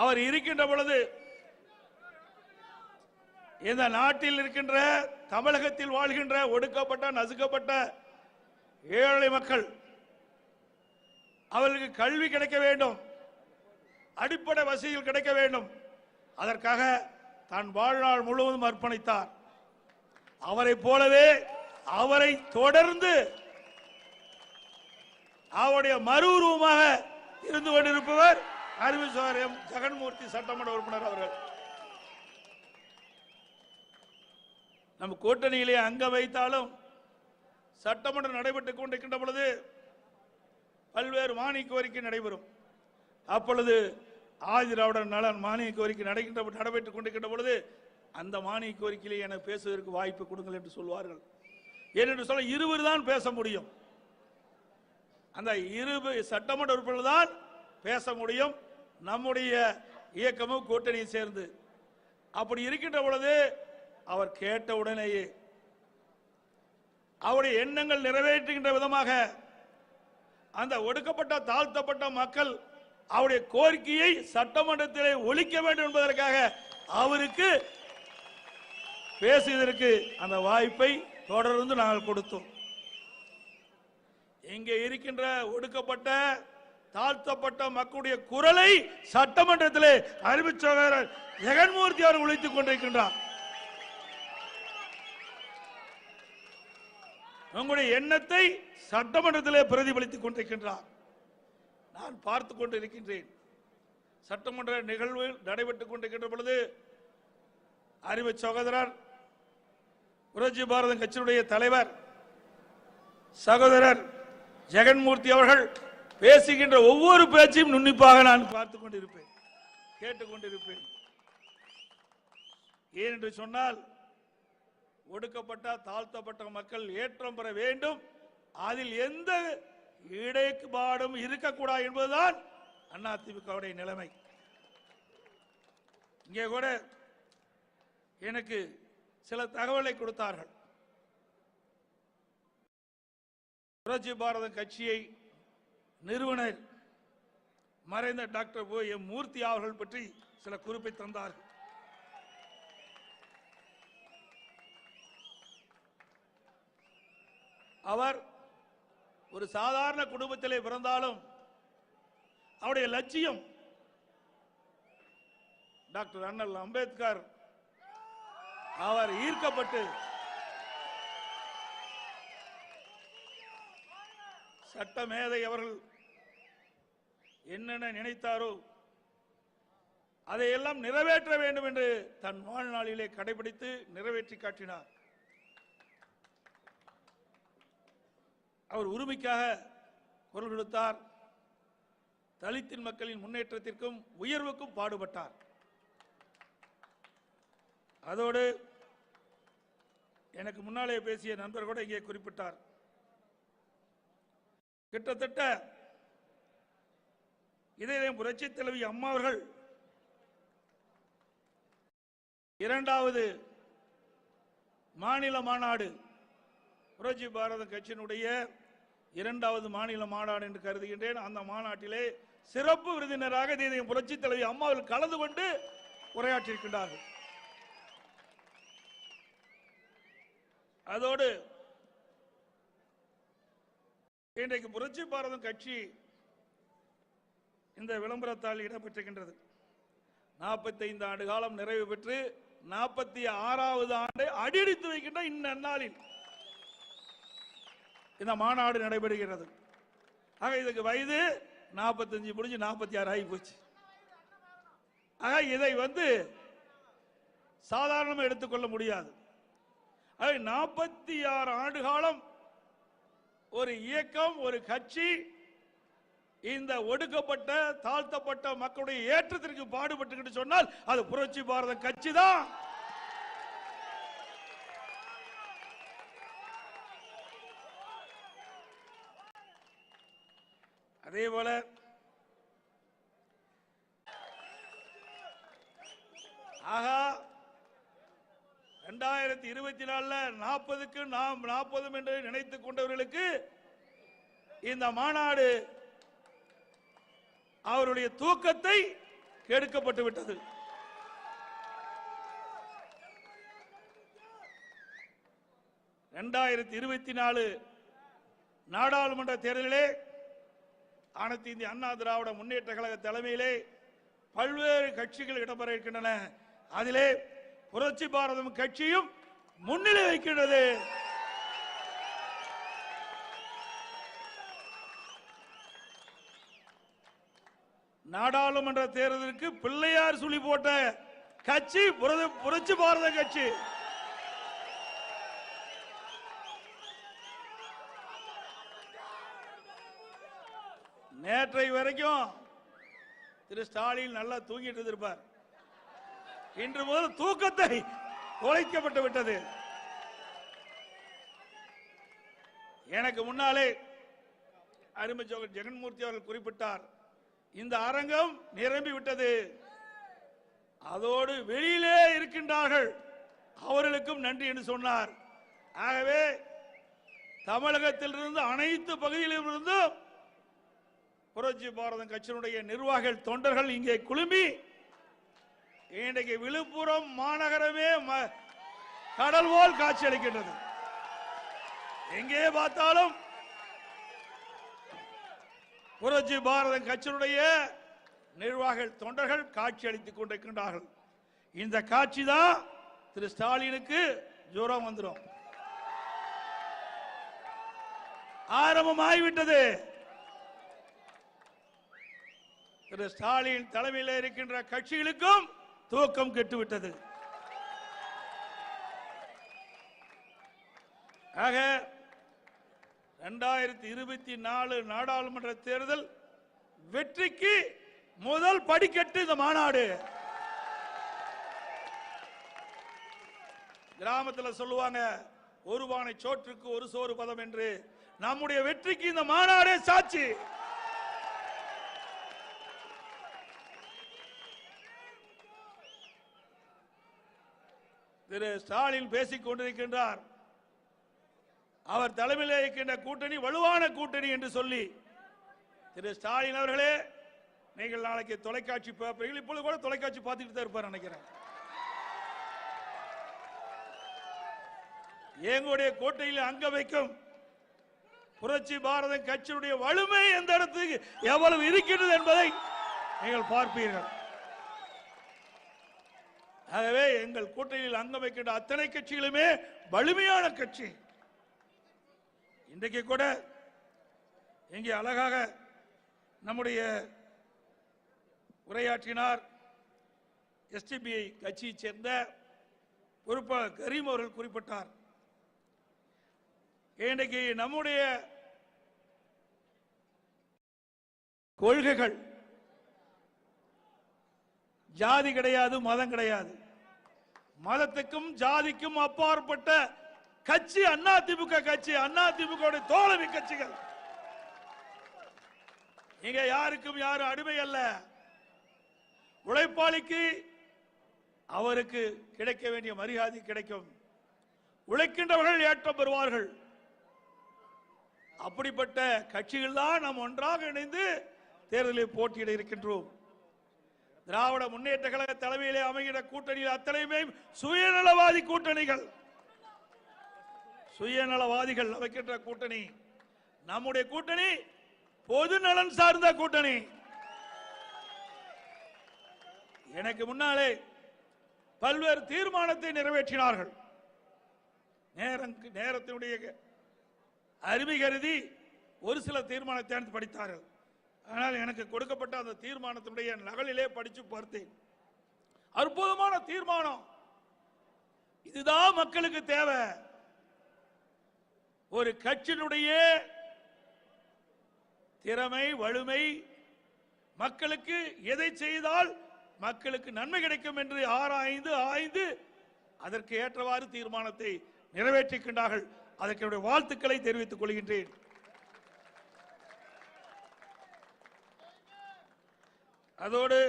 அவர் இருக்கின்ற பொழுது இந்த நாட்டில் இருக்கின்ற தமிழகத்தில் வாழ்கின்ற ஒடுக்கப்பட்ட நசுக்கப்பட்ட ஏழை மக்கள் அவர்களுக்கு கல்வி கிடைக்க வேண்டும் அடிப்படை வசதிகள் கிடைக்க வேண்டும். அதற்காக தன் வாழ்நாள் முழுவதும் அர்ப்பணித்தார். அவரைப் போலவே அவரை தொடர்ந்து அவருடைய மறு உருவமாக இருந்து கொண்டிருப்பவர் அறிவு எம் ஜெகன்மூர்த்தி சட்டமன்ற உறுப்பினர் அவர்கள். நம் கூட்டணியிலே அங்க வைத்தாலும் சட்டமன்றம் நடைபெற்றுக் கொண்டிருக்கின்ற பொழுது பல்வேறு மானிய கோரிக்கை நடைபெறும். அப்பொழுது ஆதிராவுடன் நலன் மானிய கோரிக்கை நடைகின்ற நடைபெற்றுக் கொண்டிருக்கின்ற பொழுது அந்த மானிய கோரிக்கையிலே எனக்கு பேசுவதற்கு வாய்ப்பு கொடுங்கள் என்று சொல்வார்கள். ஏனென்று சொல்ல இருவர் தான் பேச முடியும். அந்த இரு சட்டமன்ற உறுப்பினர் தான் பேச முடியும். நம்முடைய இயக்கமும் கூட்டணியும் சேர்ந்து. அப்படி இருக்கின்ற பொழுது அவர் கேட்ட உடனேயே அவருடைய எண்ணங்கள் நிறைவேற்றுகின்ற விதமாக அந்த ஒடுக்கப்பட்ட தாழ்த்தப்பட்ட மக்கள் அவருடைய கோரிக்கையை சட்டமன்றத்திலே ஒழிக்க வேண்டும் என்பதற்காக அவருக்கு பேசுவதற்கு அந்த வாய்ப்பை தொடர்ந்து நாங்கள் கொடுத்தோம். இங்கே இருக்கின்ற ஒடுக்கப்பட்ட தாழ்த்தப்பட்ட மக்களுடைய குரலை சட்டமன்றத்தில் அறிவிச்சவர் ஜெகன்மூர்த்தி அவர் உழைத்துக் கொண்டிருக்கின்றார். உங்களுடைய எண்ணத்தை சட்டமன்றத்திலே பிரதிபலித்துக் கொண்டிருக்கின்றார். நான் பார்த்துக் கொண்டிருக்கின்றேன். சட்டமன்ற நிகழ்வு நடைபெற்றுக் கொண்டிருக்கின்ற பொழுது அறிவு சகோதரர் புரட்சி பாரதம் கட்சியினுடைய தலைவர் சகோதரர் ஜெகன்மூர்த்தி அவர்கள் பேசுகின்ற ஒவ்வொரு பேச்சையும் நுண்ணிப்பாக நான் பார்த்துக் கொண்டிருப்பேன் கேட்டுக்கொண்டிருப்பேன். ஏனென்று சொன்னால் ஒடுக்கப்பட்ட தாழ்த்தப்பட்ட மக்கள் ஏற்றம் பெற வேண்டும். அதில் எந்த இடைப்பாடும் இருக்கக்கூடாது என்பதுதான் அதிமுகவுடைய நிலைமை. இங்கே கூட எனக்கு சில தகவலை கொடுத்தார்கள். புரட்சி பாரத கட்சியை நிறுவனர் மறைந்த டாக்டர் ஓ எம் மூர்த்தி அவர்கள் பற்றி சில குறிப்பை தந்தார்கள். அவர் ஒரு சாதாரண குடும்பத்திலே பிறந்தாலும் அவருடைய லட்சியம் டாக்டர் அண்ணல் அம்பேத்கர் அவர் ஈர்க்கப்பட்டு சட்ட மேதை அவர்கள் என்னென்ன நினைத்தாரோ அதையெல்லாம் நிறைவேற்ற வேண்டும் என்று தன் வாழ்நாளிலே கடைபிடித்து நிறைவேற்றி காட்டினார். அவர் உரிமைக்காக குரல் கொடுத்தார். தலித்தின் மக்களின் முன்னேற்றத்திற்கும் உயர்வுக்கும் பாடுபட்டார். அதோடு எனக்கு முன்னாலே பேசிய நண்பர் கூட இங்கே குறிப்பிட்டார். கிட்டத்தட்ட இதே புரட்சி தலைவி அம்மா அவர்கள் இரண்டாவது மாநில மாநாடு புரட்சி பாரத கட்சியினுடைய இரண்டாவது மாநில மாநாடு என்று கருதுகின்றேன். அந்த மாநாட்டிலே சிறப்பு விருந்தினராக இதையும் புரட்சி தலைவி அம்மாவில் கலந்து கொண்டு உரையாற்றியிருக்கின்றார்கள். அதோடு இன்றைக்கு புரட்சி பாரதம் கட்சி இந்த விளம்பரத்தால் இடம்பெற்றிருக்கின்றது. நாற்பத்தைந்து ஆண்டு காலம் நிறைவு பெற்று நாற்பத்தி ஆறாவது ஆண்டை அடியெடுத்து வைக்கின்ற இந்நன்னாளில் இந்த மாநாடு நடைபெறுகிறது. ஆக இதுக்கு வயது நாற்பத்தஞ்சு முடிஞ்சு நாற்பத்தி ஆறு ஆகி போச்சு. ஆக இதை வந்து சாதாரணமாக எடுத்துக்கொள்ள முடியாது. நாற்பத்தி ஆறு ஆண்டு காலம் ஒரு இயக்கம் ஒரு கட்சி இந்த ஒடுக்கப்பட்ட தாழ்த்தப்பட்ட மக்களுடைய ஏற்றத்திற்கு பாடுபட்டுக்கிட்டு சொன்னால் அது புரட்சி பாரத கட்சி தான் அதே போல ஆகா இரண்டாயிரத்தி இருபத்தி நாலுல நாற்பதுக்கு நாம் நாற்பதும் என்று நினைத்துக் கொண்டவர்களுக்கு இந்த மாநாடு அவருடைய தூக்கத்தை கெடுக்கப்பட்டு விட்டது. இரண்டாயிரத்தி இருபத்தி நாலு நாடாளுமன்ற தேர்தலிலே அனைத்து இந்திய அண்ணா திராவிட முன்னேற்ற கழக தலைமையிலே பல்வேறு கட்சிகள் இடம்பெற இருக்கின்றன. அதிலே புரட்சி பாரதம் கட்சியும் முன்னிலை வைக்கின்றது நாடாளுமன்ற தேர்தலுக்கு பிள்ளையார் சுழி போட்ட கட்சி புரட்சி பாரத கட்சி. நேற்றை வரைக்கும் திரு ஸ்டாலின் நல்லா தூங்கிட்டு இருப்பார் இன்று முதல் தூக்கத்தை தொலைக்கப்பட்டு விட்டது. எனக்கு முன்னாலே அருமை ஜெகன்மூர்த்தி அவர்கள் குறிப்பிட்டார். இந்த அரங்கம் நிரம்பி விட்டது அதோடு வெளியிலே இருக்கின்றார்கள். அவர்களுக்கும் நன்றி என்று சொன்னார். ஆகவே தமிழகத்திலிருந்து அனைத்து பகுதியிலிருந்தும் புரட்சி பாரதம் கட்சியினுடைய நிர்வாகிகள் தொண்டர்கள் இங்கே குழுமி இன்றைக்கு விழுப்புரம் மாநகரமே ம- கடல் போல் காட்சி அளிக்கின்றது. எங்கே பார்த்தாலும் புரட்சி பாரதம் கட்சியினுடைய நிர்வாகிகள் தொண்டர்கள் காட்சி அளித்துக் கொண்டிருக்கின்றார்கள். இந்த காட்சி தான் திரு ஸ்டாலினுக்கு ஜுரம் வந்துடும் ஆரம்பமாகிவிட்டது திரு ஸ்டாலின் தலைமையில் இருக்கின்ற கட்சிகளுக்கும் தூக்கம் கெட்டுவிட்டது. ஆக ரெண்டாயிரத்தி இருபத்தி நாலு நாடாளுமன்ற தேர்தல் வெற்றிக்கு முதல் படிக்கட்டு இந்த மாநாடு. கிராமத்தில் சொல்லுவாங்க ஒரு பானை சோற்றுக்கு ஒரு சோறு பதம் என்று. நம்முடைய வெற்றிக்கு இந்த மாநாடே சாட்சி. திரு ஸ்டாலின் பேசிக் கொண்டிருக்கின்றார். அவர் தலைமையில் இருக்கின்ற கூட்டணி வலுவான கூட்டணி என்று சொல்லி திரு ஸ்டாலின் அவர்களே நீங்கள் நாளைக்கு தொலைக்காட்சி பார்ப்பீர்கள் இப்பொழுது கூட தொலைக்காட்சி பார்த்துட்டு தான் இருப்பார் நினைக்கிறேன். எங்களுடைய கோட்டையில் அங்க வைக்கும் புரட்சி பாரத கட்சியினுடைய வலிமை எந்த இடத்துக்கு எவ்வளவு இருக்கின்றது என்பதை நீங்கள் பார்ப்பீர்கள். ஆகவே எங்கள் கூட்டணியில் அங்கம் வைக்கின்ற அத்தனை கட்சிகளுமே வலிமையான கட்சி. இன்றைக்கு கூட இங்கே அழகாக நம்முடைய உரையாற்றினார் எஸ்டிபிஐ கட்சியைச் சேர்ந்த பொறுப்பாளர் கரீம் அவர்கள் குறிப்பிட்டார். இன்றைக்கு நம்முடைய கொள்கைகள் ஜாதி கிடையாது மதம் கிடையாது. மதத்துக்கும் ஜாதிக்கும் அப்பாற்பட்ட கட்சி அண்ணா திமுக கட்சி அண்ணா திமுக தோழமை கட்சிகள். இங்க யாருக்கும் யாரும் அடிமை அல்ல. உழைப்பாளிக்கு அவருக்கு கிடைக்க வேண்டிய மரியாதை கிடைக்கும். உழைக்கின்றவர்கள் ஏற்றம் பெறுவார்கள். அப்படிப்பட்ட கட்சிகள் தான் நாம் ஒன்றாக இணைந்து தேர்தலில் போட்டியிட இருக்கின்றோம். திராவிட முன்னேற்ற கழக தலைமையிலே அமைகிற கூட்டணியில் அத்தனையுமே சுயநலவாதி கூட்டணிகள். சுயநலவாதிகள் அமைக்கின்ற கூட்டணி. நம்முடைய கூட்டணி பொது நலன் சார்ந்த கூட்டணி. எனக்கு முன்னாலே பல்வேறு தீர்மானத்தை நிறைவேற்றினார்கள். நேரம் நேரத்தினுடைய அருமை கருதி ஒரு சில தீர்மானத்தை எடுத்து படித்தார்கள். ஆனால் எனக்கு கொடுக்கப்பட்ட அந்த தீர்மானத்தினுடைய நகலிலே படித்து பார்த்தேன். அற்புதமான தீர்மானம். இதுதான் மக்களுக்கு தேவை. ஒரு கட்சியினுடைய திறமை வலிமை மக்களுக்கு எதை செய்தால் மக்களுக்கு நன்மை கிடைக்கும் என்று ஆராய்ந்து ஆய்ந்து அதற்கு ஏற்றவாறு தீர்மானத்தை நிறைவேற்றிக்கின்றார்கள். அதற்கு என்னுடைய வாழ்த்துக்களை தெரிவித்துக் கொள்கின்றேன். அதோடு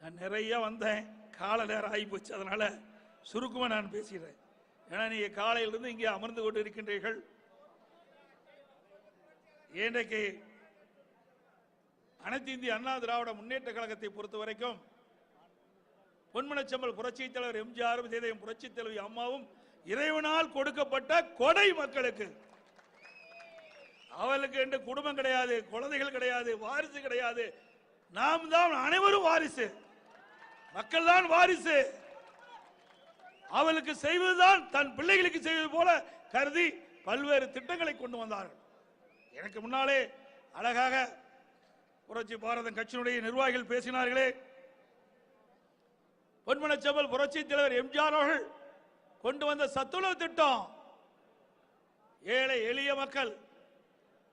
நான் நிறைய வந்தேன். கால நேரம் ஆகி போச்சு அதனால சுருக்கமாக நான் பேசுகிறேன் ஏன்னா நீங்க காலையிலிருந்து இங்கே அமர்ந்து கொண்டு இருக்கின்றீர்கள் இன்றைக்கு அனைத்து இந்திய அண்ணா திராவிட முன்னேற்ற கழகத்தை பொறுத்த வரைக்கும் பொன்மனச்சம்பல் புரட்சித் தலைவர் எம்ஜிஆரும் இதயம் புரட்சித் தலைவி அம்மாவும் இறைவனால் கொடுக்கப்பட்ட கொடை மக்களுக்கு. அவளுக்கு என்று குடும்பம் கிடையாது குழந்தைகள் கிடையாது வாரிசு கிடையாது. நாம் தான் அனைவரும் வாரிசு. மக்கள் தான் வாரிசு. அவளுக்கு செய்வதுதான் தன் பிள்ளைகளுக்கு செய்வது போல கருதி பல்வேறு திட்டங்களை கொண்டு வந்தார்கள். எனக்கு முன்னாலே அழகாக புரட்சி பாரதம் கட்சியினுடைய நிர்வாகிகள் பேசினார்களே. பொன்மனச்செம்மல் புரட்சி தலைவர் எம்ஜிஆர் அவர்கள் கொண்டு வந்த சத்துணவு திட்டம். ஏழை எளிய மக்கள்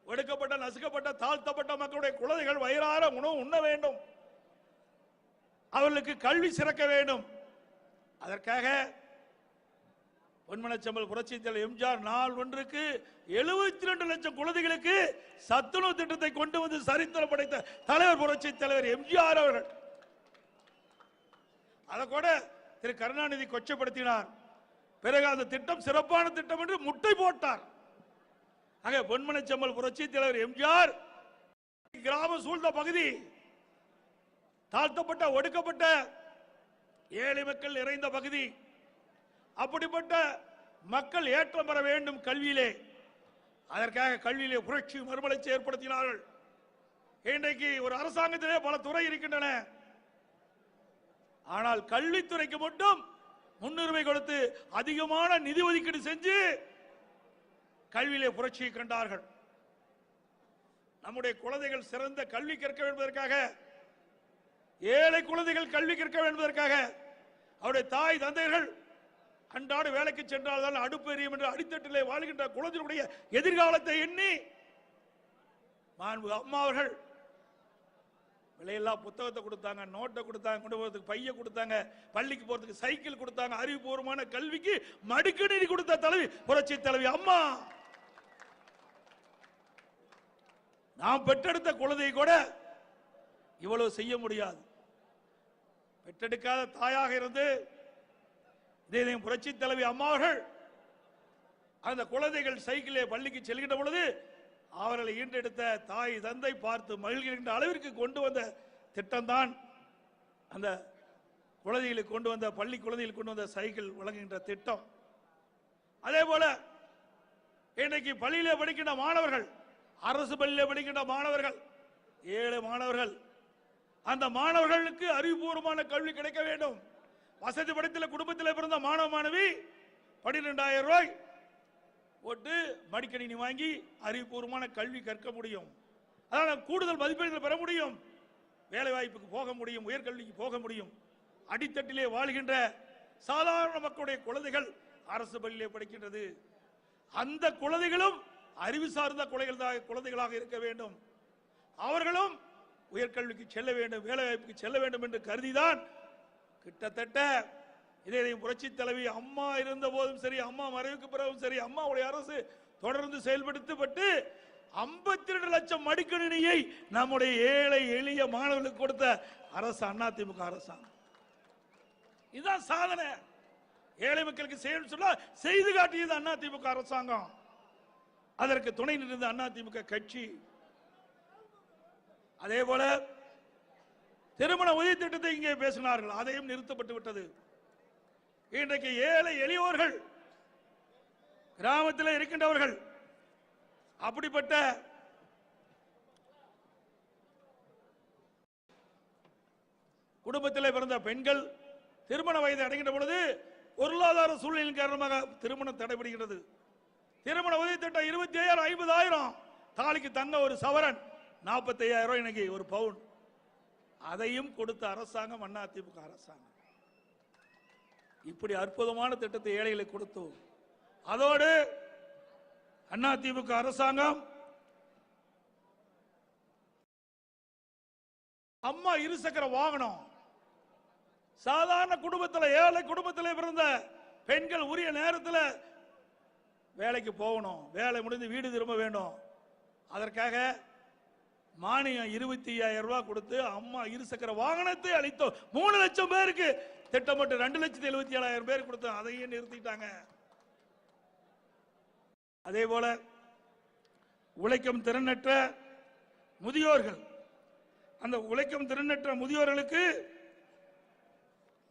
ஒடுக்கப்பட்ட நசுக்கப்பட்ட தாழ்த்தப்பட்ட மக்களுடைய குழந்தைகள் வயிறார உணவு உண்ண வேண்டும். அவர்களுக்கு கல்வி சிறக்க வேண்டும். அதற்காக பொன்மனச்சம்பல் புரட்சி தலைவர் எம்ஜிஆர் நாள் ஒன்றுக்கு எழுபத்தி ரெண்டு லட்சம் குழந்தைகளுக்கு சத்துணவு திட்டத்தை கொண்டு வந்து சரித்திரம் படைத்த தலைவர் புரட்சி தலைவர் எம்ஜிஆர் அவர்கள். அதை கூட திரு கருணாநிதி கொச்சப்படுத்தினார். பிறகு அந்த திட்டம் சிறப்பான திட்டம் என்று முட்டை போட்டார். ஆக பொன்மனச்சம்பல் புரட்சி தலைவர் எம்ஜிஆர் கிராம சூழ்ந்த பகுதி தாழ்த்தப்பட்ட ஒடுக்கப்பட்ட ஏழை மக்கள் நிறைந்த பகுதி அப்படிப்பட்ட மக்கள் ஏற்றம் பெற வேண்டும் கல்வியிலே. அதற்காக கல்வியிலே புரட்சி மறுமலர்ச்சி ஏற்படுத்தினார்கள். இன்றைக்கு ஒரு அரசாங்கத்திலே பல துறை இருக்கின்றன. ஆனால் கல்வித்துறைக்கு மட்டும் முன்னுரிமை கொடுத்து அதிகமான நிதி ஒதுக்கீடு செஞ்சு கல்வியிலே புரட்சியை கண்டார்கள். நம்முடைய குழந்தைகள் சிறந்த கல்வி கற்க என்பதற்காக ஏழை குழந்தைகள் கல்வி கற்க என்பதற்காக அவருடைய தாய் தந்தையர்கள் அன்றாட வேலைக்கு சென்றால்தான் அடுப்பு எரியும் என்று அடித்தட்டிலே வாழ்கின்ற குழந்தைகளுடைய எதிர்காலத்தை எண்ணி மாண்பு அம்மா அவர்கள் விலையெல்லாம் புத்தகத்தை கொடுத்தாங்க நோட்டை கொடுத்தாங்க கொண்டு போறதுக்கு பைய கொடுத்தாங்க பள்ளிக்கு போறதுக்கு சைக்கிள் கொடுத்தாங்க அறிவுபூர்வமான கல்விக்கு மடிக்கணினி கொடுத்த தலைவி புரட்சி தலைவி அம்மா. நாம் பெற்றெடுத்த குழந்தை கூட இவ்வளவு செய்ய முடியாது. பெற்றெடுக்காத தாயாக இருந்து இதே புரட்சி தலைவி அம்மாவர்கள் அந்த குழந்தைகள் சைக்கிளே பள்ளிக்கு செல்கின்ற பொழுது அவர்களை ஈண்டெடுத்த தாய் தந்தை பார்த்து மகிழ்கின்ற அளவிற்கு கொண்டு வந்த திட்டம்தான் அந்த குழந்தைகளுக்கு கொண்டு வந்த பள்ளி குழந்தைகளுக்கு கொண்டு வந்த சைக்கிள் வழங்குகின்ற திட்டம். அதே போல இன்றைக்கு பள்ளியிலே படிக்கின்ற மாணவர்கள் அரசு பள்ளியில் படிக்கின்ற மாணவர்கள் ஏழை மாணவர்கள் அந்த மாணவர்களுக்கு அறிவுபூர்வமான கல்வி கிடைக்க வேண்டும். வசதி படைத்துள்ள குடும்பத்தில் பிறந்த மாணவ மாணவி பன்னிரெண்டாயிரம் ரூபாய் போட்டு மடிக்கணினி வாங்கி அறிவுபூர்வமான கல்வி கற்க முடியும். அதனால் கூடுதல் மதிப்பெண்கள் பெற முடியும். வேலை வாய்ப்புக்கு போக முடியும் உயர்கல்விக்கு போக முடியும். அடித்தட்டிலே வாழ்கின்ற சாதாரண மக்களுடைய குழந்தைகள் அரசு பள்ளியிலே படிக்கின்றது. அந்த குழந்தைகளும் அறிவு சார்ந்த குழந்தைகள் குழந்தைகளாக இருக்க வேண்டும். அவர்களும் உயர்கல்விக்கு செல்ல வேண்டும் வேலை வாய்ப்புக்கு செல்ல வேண்டும் என்று கருதிதான் கிட்டத்தட்ட இதே புரட்சி தலைவி அம்மா இருந்த போதும் சரி அம்மா மறைவுக்கு பிறகும் சரி அம்மாவுடைய அரசு தொடர்ந்து செயல்படுத்தப்பட்டு 52 ரெண்டு லட்சம் மடிக்கணினியை நம்முடைய ஏழை எளிய மாணவர்களுக்கு கொடுத்த அரசு அதிமுக அரசாங்கம். இதுதான் சாதனை. ஏழை மக்களுக்கு செய்யும் சொல்ல செய்து காட்டியது அதிமுக அரசாங்கம். அதற்கு துணை நின்றது அதிமுக கட்சி. அதே போல திருமண உதவி திட்டத்தை இங்கே பேசினார்கள். அதையும் நிறுத்தப்பட்டு விட்டது. இன்றைக்கு ஏழை எளியோர்கள் கிராமத்தில் இருக்கின்றவர்கள் அப்படிப்பட்ட குடும்பத்தில் பிறந்த பெண்கள் திருமண வயது அடைகின்ற பொழுது பொருளாதார சூழ்நிலையின் காரணமாக திருமணம் தடைபடுகிறது திருமண உதவி திட்டம் இருபத்தி ஐயாயிரம் ஐம்பதாயிரம் தாலிக்கு தங்க ஒரு சவரன் நாற்பத்தி ஐயாயிரம் இன்னைக்கு ஒரு பவுன். அதையும் கொடுத்த அரசாங்கம் அண்ணா திமுக அரசாங்கம். இப்படி அற்புதமான திட்டத்தை ஏழைகளுக்கு கொடுத்தோம் அதோடு அண்ணா திமுக அரசாங்கம் அம்மா இருசக்கர வாகனம் சாதாரண குடும்பத்தில் ஏழை குடும்பத்தில் பிறந்த பெண்கள் உரிய நேரத்தில் வேலைக்கு போகணும். வேலை முடிந்து வீடு திரும்ப வேண்டும். அதற்காக மானியம் இருபத்தி ஐயாயிரம் ரூபாய் கொடுத்து அம்மா இருசக்கர வாகனத்தை அளித்தோம். மூணு லட்சம் பேருக்கு. திட்டமிட்டு ரெண்டு லட்சத்தி எழுபத்தி ஏழாயிரம் பேர் கொடுத்தோம். அதையும் நிறுத்திட்டாங்க. அதே போல உழைக்கும் திறனற்ற முதியோர்கள். அந்த உழைக்கும் திறனற்ற முதியோர்களுக்கு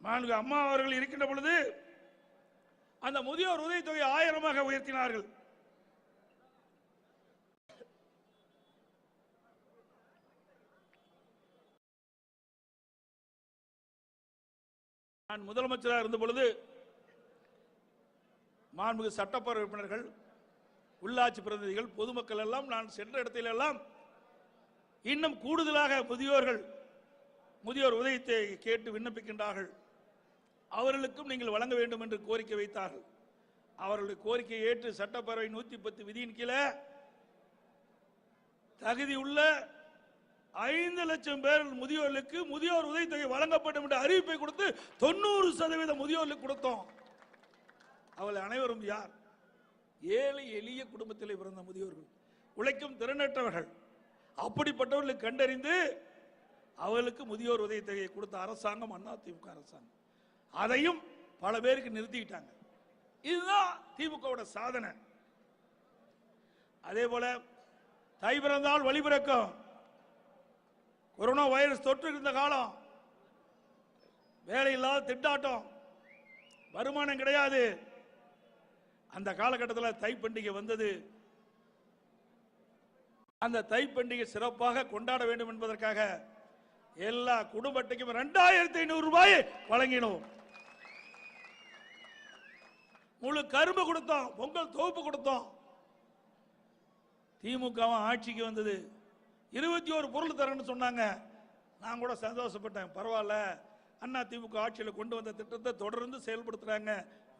நான்கு அம்மா அவர்கள் இருக்கின்ற பொழுது அந்த முதியோர் உதவித்தொகை ஆயிரமாக உயர்த்தினார்கள். நான் முதலமைச்சராக இருந்த பொழுது மாண்புமிகு சட்டப்பேரவை உறுப்பினர்கள் உள்ளாட்சி பிரதிநிதிகள் பொதுமக்கள் எல்லாம் நான் சென்ற இடத்திலெல்லாம் இன்னும் கூடுதலாக முதியோர்கள் முதியோர் உதயத்தை கேட்டு விண்ணப்பிக்கின்றார்கள். அவர்களுக்கும் நீங்கள் வழங்க வேண்டும் என்று கோரிக்கை வைத்தார்கள். அவர்களுடைய கோரிக்கையை ஏற்று சட்டப்பேரவை நூத்தி பத்து விதியின் கீழே தகுதி உள்ள ஐந்து லட்சம் பேர் முதியோர்களுக்கு முதியோர் உதவித்தொகை வழங்கப்படும் என்ற அறிவிப்பை கொடுத்து தொண்ணூறு சதவீத முதியோர்களுக்கு கொடுத்தோம். அவள் அனைவரும் யார்? ஏழை எளிய குடும்பத்தில் பிறந்த முதியோர்கள். உழைக்கும் திறனற்றவர்கள். அப்படிப்பட்டவர்களுக்கு கண்டறிந்து அவர்களுக்கு முதியோர் உதவித்தொகையை கொடுத்த அரசாங்கம் அதிமுக அரசாங்கம். அதையும் பல பேருக்கு நிறுத்திக்கிட்டாங்க. இதுதான் திமுகவோட சாதனை. அதே போல தை பிறந்தால் வழிபிறக்கும் கொரோனா வைரஸ் தொற்று இருந்த காலம். வேலை இல்லாத திண்டாட்டம். வருமானம் கிடையாது. அந்த காலகட்டத்தில் தை பண்டிகை வந்தது. அந்த தை பண்டிகை சிறப்பாக கொண்டாட வேண்டும் என்பதற்காக எல்லா குடும்பத்துக்கும் ரெண்டாயிரத்தி ஐநூறு ரூபாய் வழங்கினோம். முழு கரும்பு கொடுத்தோம் பொங்கல் தொகுப்பு கொடுத்தோம். திமுகவும் ஆட்சிக்கு வந்தது. இருபத்தி ஒரு பொருள் தரேன்னு சொன்னாங்க. நான் கூட சந்தோஷப்பட்டேன். பரவாயில்ல. அண்ணா திமுக ஆட்சியில் கொண்டு வந்த திட்டத்தை தொடர்ந்து செயல்படுத்துறாங்க.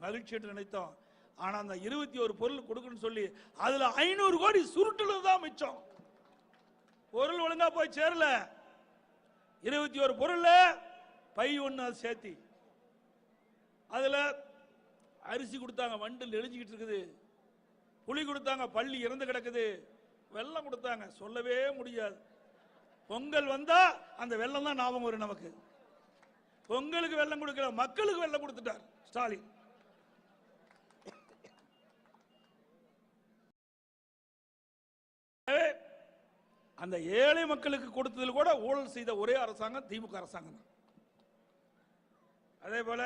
மகிழ்ச்சி என்று நினைத்தோம். ஆனால் அந்த இருபத்தி ஒரு பொருள் கொடுக்குன்னு சொல்லி அதில் ஐநூறு கோடி சுருட்டுல தான் மிச்சம். பொருள் ஒழுங்கா போய் சேரல. இருபத்தி ஒரு பொருள் பை ஒன்று அது சேர்த்தி. அதில் அரிசி கொடுத்தாங்க வண்டில் எழிஞ்சிக்கிட்டு இருக்குது. புளி கொடுத்தாங்க பள்ளி இறந்து கிடக்குது. வெள்ளம் கொடுத்தாங்க. சொல்லவே முடியாது. பொங்கல் வந்தா அந்த வெள்ளம் தான் ஞாபகம் வரும் நமக்கு. பொங்கலுக்கு வெள்ளம் கொடுக்கல மக்களுக்கு வெள்ளம் கொடுத்துட்டார் ஸ்டாலின். அந்த ஏழை மக்களுக்கு கொடுத்ததில் கூட ஊழல் செய்த ஒரே அரசாங்கம் திமுக அரசாங்கம் தான். அதே போல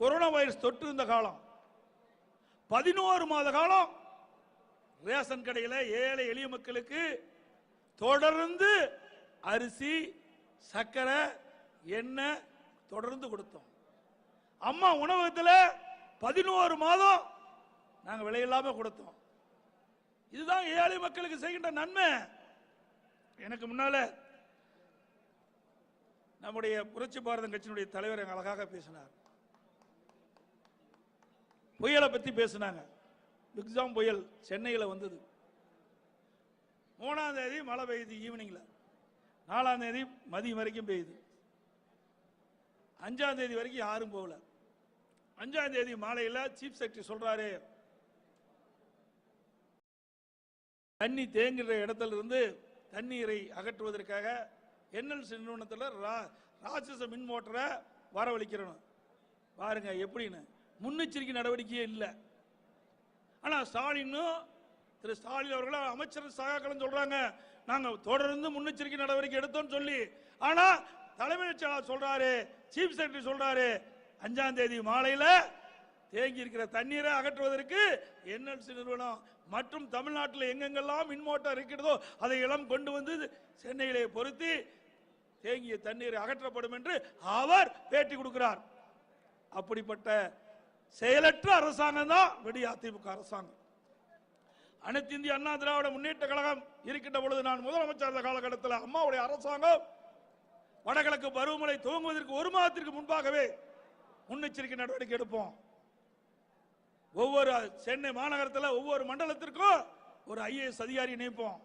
கொரோனா வைரஸ் தொற்று இருந்த காலம் பதினோரு மாத காலம் ரேஷன் கடையில் ஏழை எளிய மக்களுக்கு தொடர்ந்து அரிசி சர்க்கரை எண்ணெய் தொடர்ந்து கொடுத்தோம். அம்மா உணவகத்தில் பதினோரு மாதம் நாங்கள் விலையில்லாமல் கொடுத்தோம். இதுதான் ஏழை மக்களுக்கு செய்கின்ற நன்மை. எனக்கு முன்னால நம்முடைய புரட்சி பாரதம் கட்சியினுடைய தலைவர் அழகாக பேசினார். புயலை பத்தி பேசினாங்க. பிக்ஸாம் புயல் சென்னையில் வந்தது. மூணாம் தேதி மழை பெய்யுது ஈவினிங்கில் நாலாம் தேதி மதியம் வரைக்கும் பெய்யுது. அஞ்சாம் தேதி வரைக்கும் யாரும் போகல. அஞ்சாம் தேதி மாலையில் சீஃப் செக்ரட்டரி சொல்கிறாரு தண்ணி தேங்குகிற இடத்துல இருந்து தண்ணீரை அகற்றுவதற்காக என்எல்சி நிறுவனத்தில் ரா- ராட்சச மின் மோட்டரை வரவழைக்கிறணும். பாருங்க எப்படின்னு. முன்னெச்சரிக்கை நடவடிக்கையே இல்லை. ஆனா ஸ்டாலினும் திரு ஸ்டாலின் அவர்களும் அமைச்சர் சகாக்களும் சொல்றாங்க நாங்க தொடர்ந்து முன்னெச்சரிக்கை நடவடிக்கை எடுத்தோம்னு சொல்லி. ஆனா தலைமைச் செயலாளர் சொல்றாரு சீஃப் செக்ரட்டரி சொல்றாரு அஞ்சாம் தேதி மாலையில தேங்கி இருக்கிற தண்ணீரை அகற்றுவதற்கு என்எல்சி நிறுவனம் மற்றும் தமிழ்நாட்டில் எங்கெங்கெல்லாம் மின்மோட்டார் இருக்கிறதோ அதை இளம் கொண்டு வந்து சென்னையிலே பொருத்தி தேங்கிய தண்ணீர் அகற்றப்படும் என்று அவர் பேட்டி கொடுக்கிறார். அப்படிப்பட்ட செயலற்ற அரசாங்கம் தான் வெடி அதிமுக அரசாங்கம். அனைத்து இந்திய அண்ணா திராவிட முன்னேற்ற கழகம் இருக்கின்ற பொழுது நான் முதலமைச்சர் இருந்த காலகட்டத்தில் அம்மாவுடைய அரசாங்கம் வடகிழக்கு பருவமழை துவங்குவதற்கு ஒரு மாதத்திற்கு முன்பாகவே முன்னெச்சரிக்கை நடவடிக்கை எடுப்போம். ஒவ்வொரு சென்னை மாநகரத்தில் ஒவ்வொரு மண்டலத்திற்கும் ஒரு ஐஏஎஸ் அதிகாரி நியமிப்போம்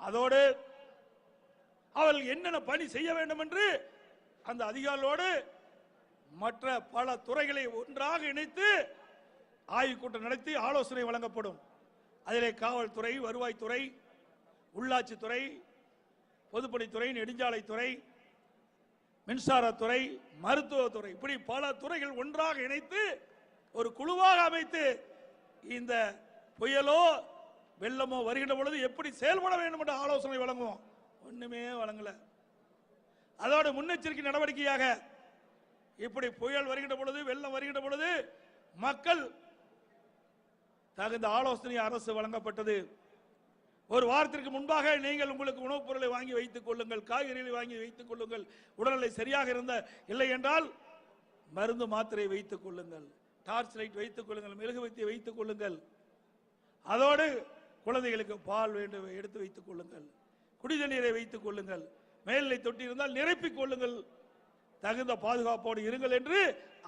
அதோடு அவர்கள் என்னென்ன பணி செய்ய வேண்டும் என்று அந்த அதிகாரிகளோடு மற்ற பல துறைகளை ஒன்றாக இணைத்து ஆய்வுக் கூட்டம் நடத்தி ஆலோசனை வழங்கப்படும். அதிலே காவல்துறை வருவாய்த்துறை உள்ளாட்சித்துறை பொதுப்பணித்துறை நெடுஞ்சாலைத்துறை மின்சாரத்துறை மருத்துவத்துறை இப்படி பல துறைகள் ஒன்றாக இணைத்து ஒரு குழுவாக அமைத்து இந்த புயலோ வெள்ளமோ வருகின்ற பொழுது எப்படி செயல்பட வேண்டும் என்ற ஆலோசனை வழங்குவோம். ஒண்ணுமே வழங்கல. அதோட முன்னெச்சரிக்கை நடவடிக்கையாக இப்படி புயல் வருகின்ற பொழுது வெள்ளம் வருகின்ற பொழுது மக்கள் தகுந்த ஆலோசனை அரசு வழங்கப்பட்டது. ஒரு வாரத்திற்கு முன்பாக நீங்கள் உங்களுக்கு உணவுப் பொருளை வாங்கி வைத்துக் கொள்ளுங்கள் காய்கறிகளை வாங்கி வைத்துக் கொள்ளுங்கள். உடல்நிலை சரியாக இருந்த இல்லை என்றால் மருந்து மாத்திரை வைத்துக் கொள்ளுங்கள். டார்ச் லைட் வைத்துக் கொள்ளுங்கள் மெழுகுவர்த்தி வைத்துக் கொள்ளுங்கள். அதோடு குழந்தைகளுக்கு பால் வேண்டும் எடுத்து வைத்துக் கொள்ளுங்கள். குடித நீரை வைத்துக் கொள்ளுங்கள். மேல்நிலை தொட்டி இருந்தால் நிரப்பிக் கொள்ளுங்கள். தகுந்த பாதுகாப்போடு இருங்கள் என்று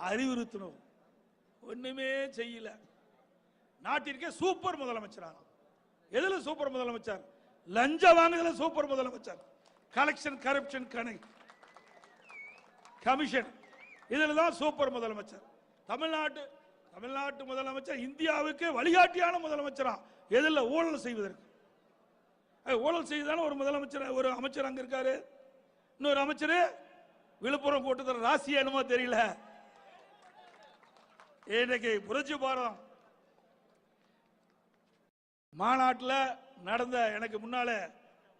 அறிவுறுத்தணும் ஒண்ணுமே செய்யல. நாட்டிற்கே சூப்பர் முதலமைச்சரான. எதுல சூப்பர் முதலமைச்சர்? லஞ்ச வாங்குதல சூப்பர் முதலமைச்சர். கலெக்ஷன் கரப்ஷன் கணை கமிஷன் இதுல தான் சூப்பர் முதலமைச்சர். தமிழ்நாட்டு தமிழ்நாட்டு முதலமைச்சர் இந்தியாவுக்கு வழிகாட்டியான முதலமைச்சரா? எதில் ஊழல் செய்வதற்கு? ஊழல் செய்தான ஒரு முதலமைச்சர் ஒரு அமைச்சர் அங்க இருக்காரு. இன்னொரு அமைச்சர் விழுப்புரம் கூட்டத்தில் ராசி என்னமோ தெரியல. இன்னைக்கு புரட்சி பாரம் மாநாட்டில் நடந்த எனக்கு முன்னால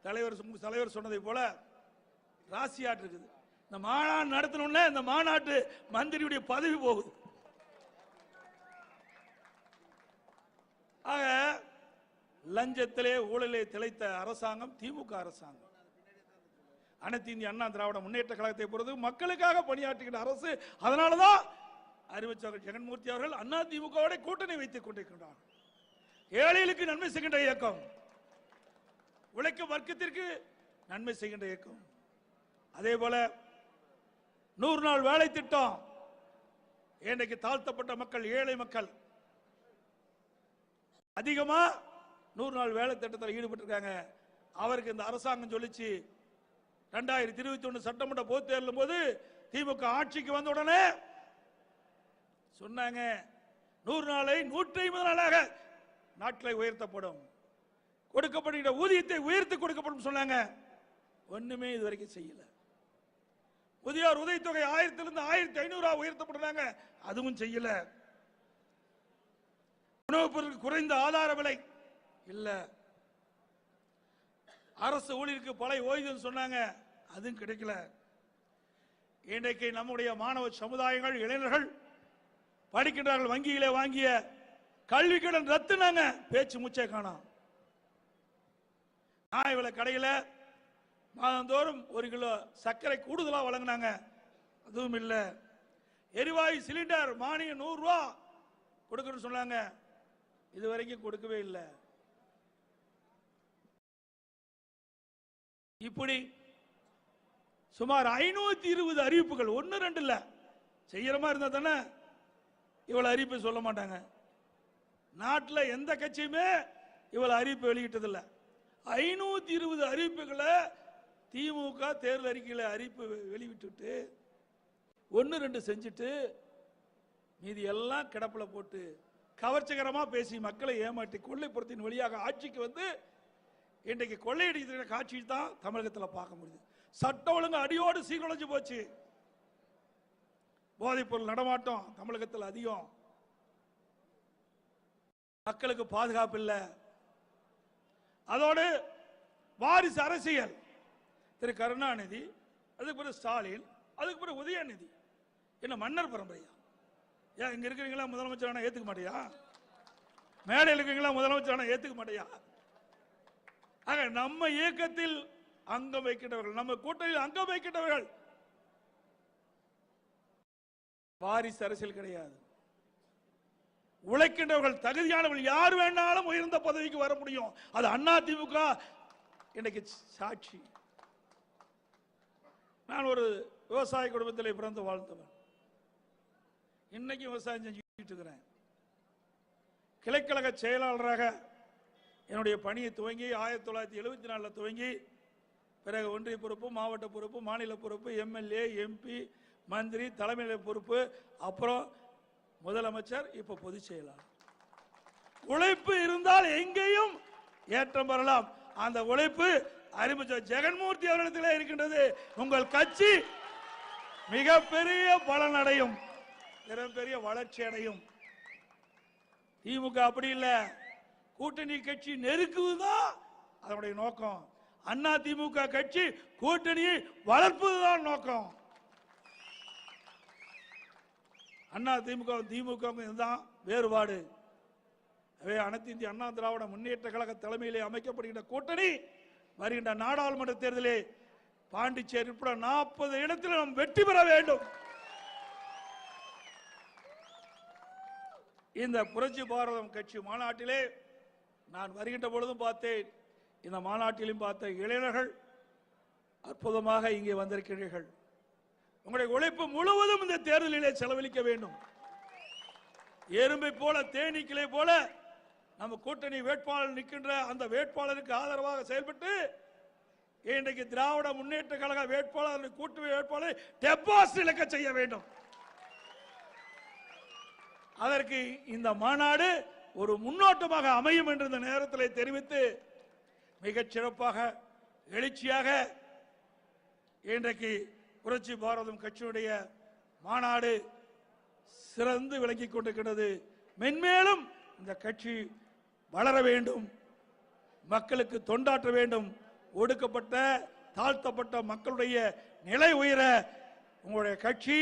தலைவர் தலைவர் சொன்னதை போல ராசியாட்டு இருக்குது. இந்த மாநாடு நடத்தணும்னா இந்த மாநாட்டு மந்திரியுடைய பதவி போகுது. ஆக லஞ்சத்திலே ஊழலே திளைத்த அரசாங்கம் திமுக அரசாங்கம். அனைத்து இந்திய அண்ணா திராவிட முன்னேற்ற கழகத்தை பொறுத்து மக்களுக்காக பணியாற்றுகின்ற அரசு. அதனாலதான் அறிவிச்சவர்கள் ஜெகன்மூர்த்தி அவர்கள் அண்ணா திமுகவோட கூட்டணி வைத்துக் கொண்டிருக்கின்றார். ஏழைகளுக்கு நன்மை செய்கின்ற இயக்கம். உழைக்கும் வர்க்கத்திற்கு நன்மை செய்கின்ற இயக்கம். அதே போல நூறு நாள் வேலை திட்டம். இன்றைக்கு தாழ்த்தப்பட்ட மக்கள் ஏழை மக்கள். அதிகமா நூறு நாள் வேலை திட்டத்தில் ஈடுபட்டிருக்காங்க. அவருக்கு இந்த அரசாங்கம் சொல்லிச்சு ரெண்டாயிரத்தி இருபத்தி ஒன்று சட்டமன்ற பொது தேர்தலும் போது திமுக ஆட்சிக்கு வந்த உடனே சொன்னாங்க நூறு நாளை நூற்றி ஐம்பது நாளாக நாட்களை உயர்த்தப்படும். கொடுக்கப்படுகிற ஊதியத்தை உயர்த்தி கொடுக்கப்படும் சொன்னாங்க. ஒண்ணுமே இது வரைக்கும் செய்யல. முதியோர் உதவித்தொகை ஆயிரத்திலிருந்து ஆயிரத்தி ஐநூறு உயர்த்தப்படுறாங்க அதுவும் செய்யல. உணவுப் பொருளுக்கு குறைந்த ஆதார விலை இல்லை. அரசு ஊழியருக்கு பழைய ஓய்வுன்னு சொன்னாங்க. அதுவும் கிடைக்கல. இன்றைக்கு நம்முடைய மாணவ சமுதாயங்கள் இளைஞர்கள் படிக்கின்றார்கள் வங்கியிலே வாங்கிய கல்வி கடன் ரத்துனாங்க. பேச்சு மூச்சை காணோம். நான் இவ்வளவு கடையில் மாதந்தோறும் ஒரு கிலோ சர்க்கரை கூடுதலாக வழங்கினாங்க. அதுவும் இல்லை. எரிவாயு சிலிண்டர் மானியம் நூறுரூவா கொடுக்கணும்னு சொன்னாங்க. இது வரைக்கும் கொடுக்கவே இல்லை. இப்படி சுமார் ஐநூத்தி இருபது அறிவிப்புகள் ஒன்று ரெண்டு இல்லை. செய்யற மாதிரி இருந்தா தானே இவ்வளவு அறிவிப்பு சொல்ல மாட்டாங்க. நாட்டில் எந்த கட்சியுமே இவ்வளவு அறிவிப்பு வெளியிட்டதில்லை ஐநூத்தி இருபது அறிவிப்புகளை திமுக தேர்தல் அறிக்கையில் அறிவிப்பு வெளியிட்டுட்டு ஒன்று ரெண்டு செஞ்சுட்டு மீதி எல்லாம் கிடப்பில் போட்டு கவர்ச்சிகரமாக பேசி மக்களை ஏமாற்றி கொள்ளைப்புறத்தின் வழியாக ஆட்சிக்கு வந்து இன்றைக்கு கொள்ளையடிக்கிற காட்சி தான் தமிழகத்தில் பார்க்க முடியுது. சட்டம் ஒழுங்கு அடியோடு சீர்குலைஞ்சு போச்சு. போதைப்பொருள் நடமாட்டம் தமிழகத்தில் அதிகம். மக்களுக்கு பாதுகாப்பு இல்லை. அதோடு வாரிசு அரசியல். திரு கருணாநிதி அதுக்கு பிறகு ஸ்டாலின் அதுக்கு பிறகு உதயநிதி. என்ன மன்னர் பரம்பரையா? ஏன் இங்க இருக்கிறீங்களா முதலமைச்சர் ஏத்துக்க மாட்டியா? மேடையில் இருக்கிறீங்களா முதலமைச்சர் ஏத்துக்க மாட்டியா? ஆக நம்ம இயக்கத்தில் அங்கம் வைக்கின்றவர்கள் நம்ம கூட்டணியில் அங்கம் வைக்கின்றவர்கள். வாரிசு அரசியல் கிடையாது. உழைக்கின்றவர்கள் தகுதியானவர்கள் யார் வேணாலும் உயர்ந்த பதவிக்கு வர முடியும். அது அண்ணா திமுக இன்னைக்கு சாட்சி. நான் ஒரு விவசாய குடும்பத்தில் பிறந்து வாழ்ந்தவன். இன்னைக்கு விவசாயம் செஞ்சுட்டு இருக்கிறேன். கிளைக்கழக செயலாளராக என்னுடைய பணியை துவங்கி ஆயிரத்தி தொள்ளாயிரத்தி எழுபத்தி நாலில் துவங்கி பிறகு ஒன்றிய பொறுப்பு மாவட்ட பொறுப்பு மாநில பொறுப்பு எம்எல்ஏ எம்பி மந்திரி தலைமையில பொறுப்பு அப்புறம் முதலமைச்சர் இப்போ பொதுச் செயலாளர். உழைப்பு இருந்தால் எங்கேயும் ஏற்றம் பெறலாம். அந்த உழைப்பு அறிமுக ஜெகன்மூர்த்தி அவரிடத்திலே இருக்கின்றது. உங்கள் கட்சி மிகப்பெரிய பலனடையும் மிகப்பெரிய வளர்ச்சி அடையும் திமுக அப்படி இல்லை. கூட்டணி கட்சி நெருக்குவதுதான் அதனுடைய நோக்கம். அண்ணா திமுக கட்சி கூட்டணியை வளர்ப்பதுதான் நோக்கம். அண்ணா திமுக திமுக இதுதான் வேறுபாடு. எனவே அனைத்து இந்திய அண்ணா திராவிட முன்னேற்ற கழக தலைமையிலே அமைக்கப்படுகின்ற கூட்டணி வருகின்ற நாடாளுமன்ற தேர்தலே பாண்டிச்சேரி உட்பட நாற்பது இடத்தில் நாம் வெற்றி பெற வேண்டும். இந்த புரட்சி பாரதம் கட்சி மாநாட்டிலே நான் வருகின்ற பொழுதும் பார்த்தேன் இந்த மாநாட்டிலும் பார்த்த இளைஞர்கள் அற்புதமாக இங்கே வந்திருக்கிறீர்கள். உங்களுடைய உழைப்பு முழுவதும் இந்த தேர்தலிலே செலவழிக்க வேண்டும். எறும்பை போல தேனீக்களை போல நம்ம கூட்டணி வேட்பாளர் நிற்கின்ற அந்த வேட்பாளருக்கு ஆதரவாக செயல்பட்டு இன்றைக்கு திராவிட முன்னேற்ற கழக வேட்பாளர் கூட்டணி வேட்பாளரை டெபாசிட் இழக்க செய்ய வேண்டும். அதற்கு இந்த மாநாடு ஒரு முன்னோட்டமாக அமையும் என்று இந்த நேரத்தில் தெரிவித்து மிகச் சிறப்பாக எழுச்சியாக இன்றைக்கு புரட்சி பாரதம் கட்சியுடைய மாநாடு சிறந்து விளங்கிக் கொண்டிருக்கிறது. மென்மேலும் இந்த கட்சி வளர வேண்டும் மக்களுக்கு தொண்டாற்ற வேண்டும் ஒடுக்கப்பட்ட தாழ்த்தப்பட்ட மக்களுடைய நிலை உயர உங்களுடைய கட்சி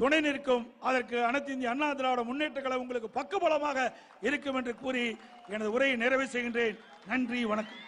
துணை நிற்கும். அதற்கு அனைத்து இந்திய அண்ணா திராவிட முன்னேற்ற கழகம் உங்களுக்கு பக்கபலமாக இருக்கும் என்று கூறி எனது உரையை நிறைவு செய்கின்றேன். நன்றி வணக்கம்.